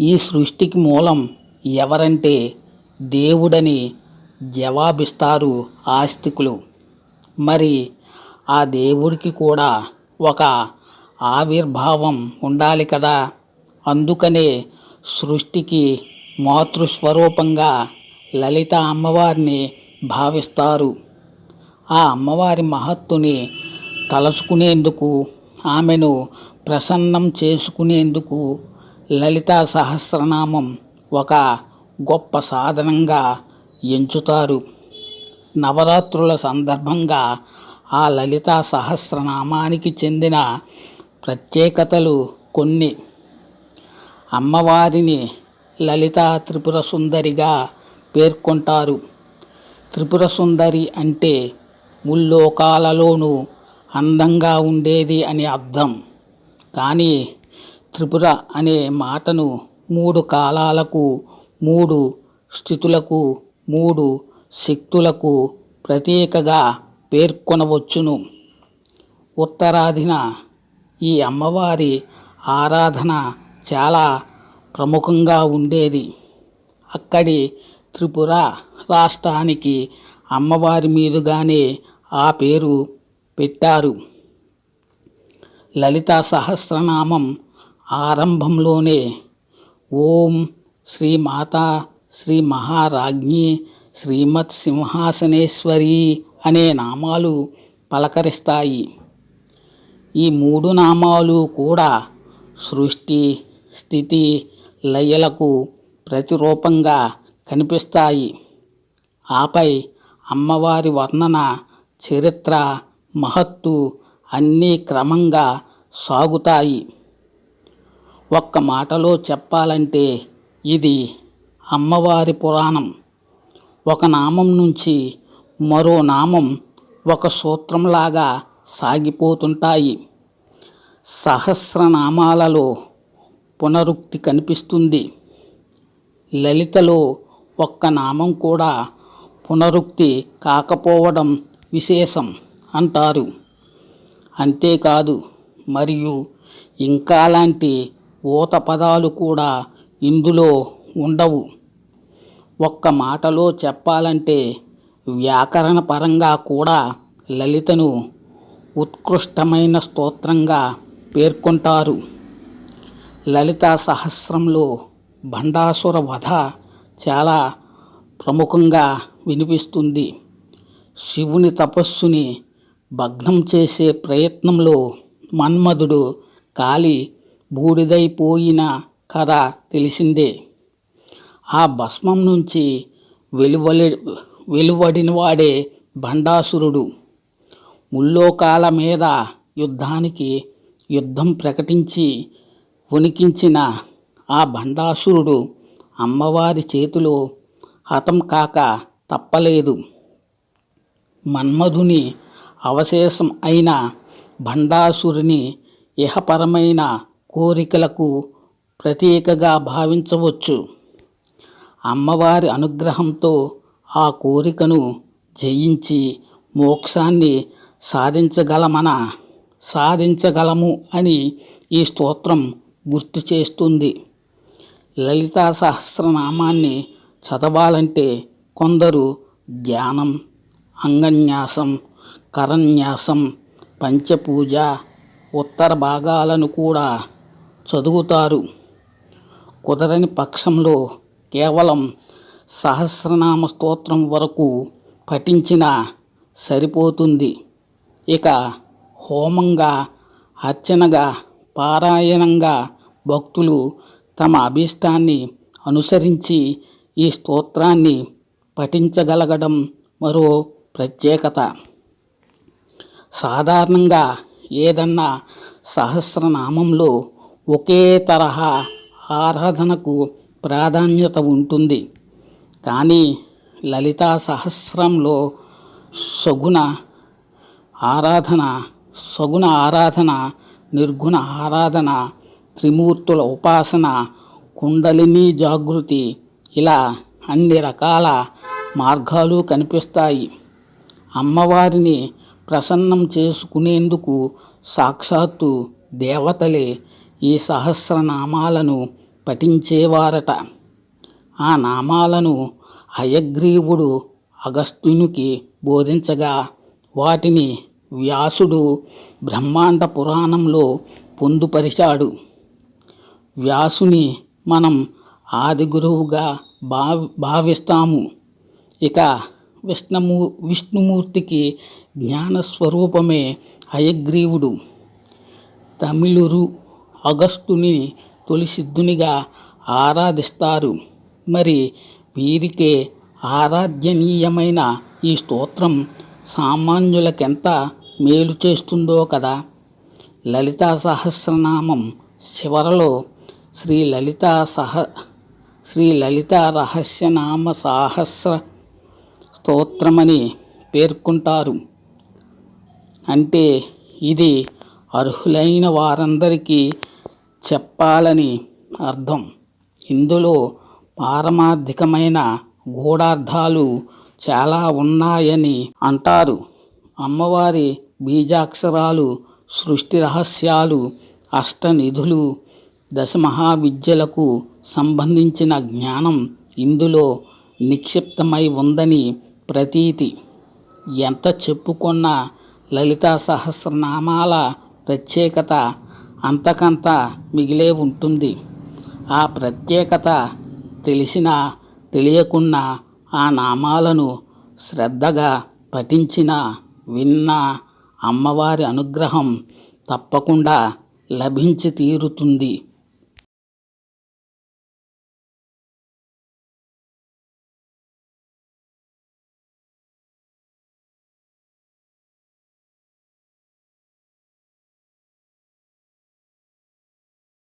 ఈ సృష్టికి మూలం ఎవరంటే దేవుడని జవాబిస్తారు ఆస్తికులు. మరి ఆ దేవుడికి కూడా ఒక ఆవిర్భావం ఉండాలి కదా? అందుకనే సృష్టికి మాతృస్వరూపంగా లలిత అమ్మవారిని భావిస్తారు. ఆ అమ్మవారి మహత్తుని తలుచుకునేందుకు ఆమెను ప్రసన్నం చేసుకునేందుకు లలితా సహస్రనామం ఒక గొప్ప సాధనంగా ఎంచుతారు. నవరాత్రుల సందర్భంగా ఆ లలితా సహస్రనామానికి చెందిన ప్రత్యేకతలు కొన్ని. అమ్మవారిని లలితా త్రిపుర సుందరిగా పేర్కొంటారు. త్రిపుర సుందరి అంటే ముల్లోకాలలోనూ అందంగా ఉండేది అని అర్థం. కానీ త్రిపుర అనే మాటను మూడు కాలాలకు మూడు స్థితులకు మూడు శక్తులకు ప్రత్యేకగా పేర్కొనవచ్చును. ఉత్తరాదిన ఈ అమ్మవారి ఆరాధన చాలా ప్రముఖంగా ఉండేది. అక్కడి త్రిపుర రాష్ట్రానికి అమ్మవారి మీదుగానే ఆ పేరు పెట్టారు. లలిత సహస్రనామం ఆరంభంలోనే ఓం శ్రీ మాతా శ్రీ మహారాజ్ఞి శ్రీమత్ సింహాసనేశ్వరి అనే నామాలు పలకరిస్తాయి. ఈ మూడు నామాలు కూడా సృష్టి స్థితి లయలకు ప్రతిరూపంగా కనిపిస్తాయి. ఆపై అమ్మవారి వర్ణన చరిత్ర మహత్తు అన్నీ క్రమంగా సాగుతాయి. ఒక్క మాటలో చెప్పాలంటే ఇది అమ్మవారి పురాణం. ఒక నామం నుంచి మరో నామం ఒక సూత్రంలాగా సాగిపోతుంటాయి. సహస్రనామాలలో పునరుక్తి కనిపిస్తుంది. లలితలో ఒక్క నామం కూడా పునరుక్తి కాకపోవడం విశేషం అంటారు. అంతేకాదు మరియు ఇంకా లాంటి ఊత పదాలు కూడా ఇందులో ఉండవు. ఒక్క మాటలో చెప్పాలంటే వ్యాకరణ పరంగా కూడా లలితను ఉత్కృష్టమైన స్తోత్రంగా పేర్కొంటారు. లలితా సహస్రంలో భండాసుర వధ చాలా ప్రముఖంగా వినిపిస్తుంది. శివుని తపస్సుని భగ్నం చేసే ప్రయత్నంలో మన్మధుడు కాలి బూడిదైపోయిన కథ తెలిసిందే. ఆ భస్మం నుంచి వెలువలి వెలువడినవాడే భండాసురుడు ముల్లోకాల మీద యుద్ధానికి యుద్ధం ప్రకటించి ఉనికించిన ఆ భండాసురుడు అమ్మవారి చేతిలో హతం కాక తప్పలేదు. మన్మధుని అవశేషం అయిన భండాసురుని ఇహపరమైన కోరికలకు ప్రతీకగా భావించవచ్చు. అమ్మవారి అనుగ్రహంతో ఆ కోరికను జయించి మోక్షాన్ని సాధించగలమన సాధించగలము అని ఈ స్తోత్రం గుర్తు చేస్తుంది. లలితా సహస్రనామాన్ని చదవాలంటే కొందరు ధ్యానం అంగన్యాసం కరన్యాసం పంచపూజ ఉత్తర భాగాలను కూడా చదువుతారు. కుదరని పక్షంలో కేవలం సహస్రనామ స్తోత్రం వరకు పఠించిన సరిపోతుంది. ఇక హోమంగా అర్చనగా పారాయణంగా భక్తులు తమ అభీష్టాన్ని అనుసరించి ఈ స్తోత్రాన్ని పఠించగలగడం మరో ప్రత్యేకత. సాధారణంగా ఏదన్నా సహస్రనామంలో ఒకే తరహా ఆరాధనకు ప్రాధాన్యత ఉంటుంది. కానీ లలితా సహస్రంలో సగుణ ఆరాధన సగుణ ఆరాధన నిర్గుణ ఆరాధన త్రిమూర్తుల ఉపాసన కుండలిని జాగృతి ఇలా అన్ని రకాల మార్గాలు కనిపిస్తాయి. అమ్మవారిని ప్రసన్నం చేసుకునేందుకు సాక్షాత్తు దేవతలే ఈ సహస్రనామాలను పఠించేవారట. ఆ నామాలను హయగ్రీవుడు అగస్త్యునికి బోధించగా వాటిని వ్యాసుడు బ్రహ్మాండ పురాణంలో పొందుపరిచాడు. వ్యాసుని మనం ఆది గురువుగా భావి భావిస్తాము. ఇక విష్ణుమూ విష్ణుమూర్తికి జ్ఞానస్వరూపమే హయగ్రీవుడు. తమిళురు అగస్తుని తొలి సిద్ధునిగా ఆరాధిస్తారు. మరి వీరికే ఆరాధ్యనీయమైన ఈ స్తోత్రం సామాన్యులకెంత మేలు చేస్తుందో కదా. లలితా సహస్రనామం చివరలో శ్రీ లలితా సహ శ్రీ లలితా రహస్యనామ సహస్ర స్తోత్రమని పేర్కొంటారు. అంటే ఇది అర్హులైన వారందరికీ చెప్పాలని అర్థం. ఇందులో పారమార్థికమైన గూఢార్థాలు చాలా ఉన్నాయని అంటారు. అమ్మవారి బీజాక్షరాలు సృష్టి రహస్యాలు అష్టనిధులు దశమహావిద్యలకు సంబంధించిన జ్ఞానం ఇందులో నిక్షిప్తమై ఉందని ప్రతీతి. ఎంత చెప్పుకున్న లలితా సహస్రనామాల ప్రత్యేకత అంతకంత మిగిలే ఉంటుంది. ఆ ప్రత్యేకత తెలిసినా తెలియకున్నా ఆ నామాలను శ్రద్ధగా పఠించిన విన్న అమ్మవారి అనుగ్రహం తప్పకుండా లభించి తీరుతుంది.